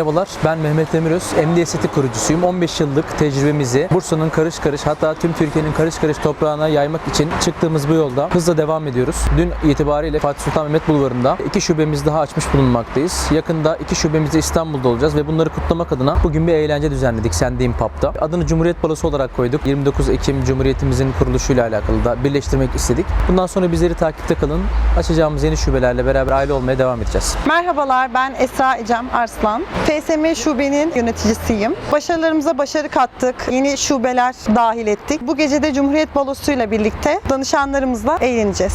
Merhabalar, ben Mehmet Demiröz. MD Estetik kurucusuyum. 15 yıllık tecrübemizi Bursa'nın karış karış hatta tüm Türkiye'nin karış karış toprağına yaymak için çıktığımız bu yolda hızla devam ediyoruz. Dün itibariyle Fatih Sultan Mehmet Bulvarı'nda iki şubemizi daha açmış bulunmaktayız. Yakında iki şubemizde İstanbul'da olacağız ve bunları kutlamak adına bugün bir eğlence düzenledik Sendeyim Pub'da. Adını Cumhuriyet Balosu olarak koyduk. 29 Ekim Cumhuriyetimizin kuruluşuyla alakalı da birleştirmek istedik. Bundan sonra bizleri takipte kalın. Açacağımız yeni şubelerle beraber aile olmaya devam edeceğiz. Merhabalar ben Esra Ecem Arslan. FSM Şube'nin yöneticisiyim. Başarılarımıza başarı kattık. Yeni şubeler dahil ettik. Bu gece de Cumhuriyet Balosu'yla birlikte danışanlarımızla eğleneceğiz.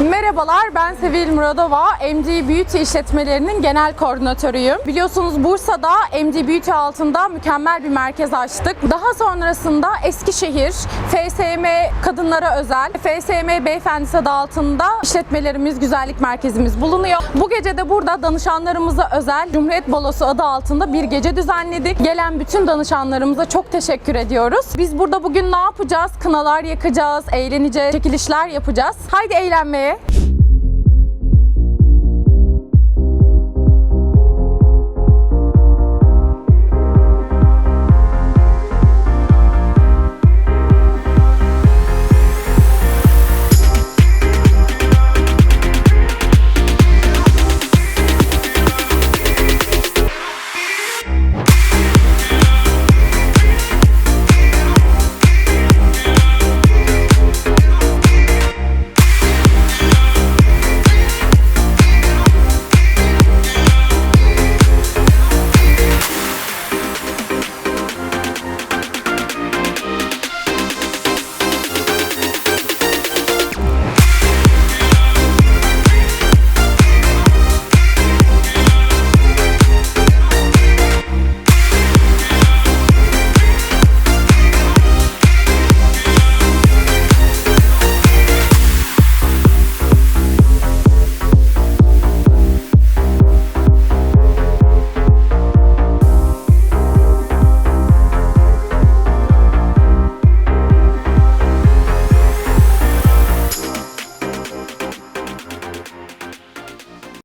Merhabalar, ben Sevil Muradova, MD Beauty işletmelerinin genel koordinatörüyüm. Biliyorsunuz Bursa'da MD Beauty altında mükemmel bir merkez açtık. Daha sonrasında Eskişehir, FSM kadınlara özel, FSM beyefendisi adı altında işletmelerimiz, güzellik merkezimiz bulunuyor. Bu gece de burada danışanlarımıza özel Cumhuriyet Balosu adı altında bir gece düzenledik. Gelen bütün danışanlarımıza çok teşekkür ediyoruz. Biz burada bugün ne yapacağız? Kınalar yakacağız, eğleneceğiz, çekilişler yapacağız. Haydi eğlenmeye.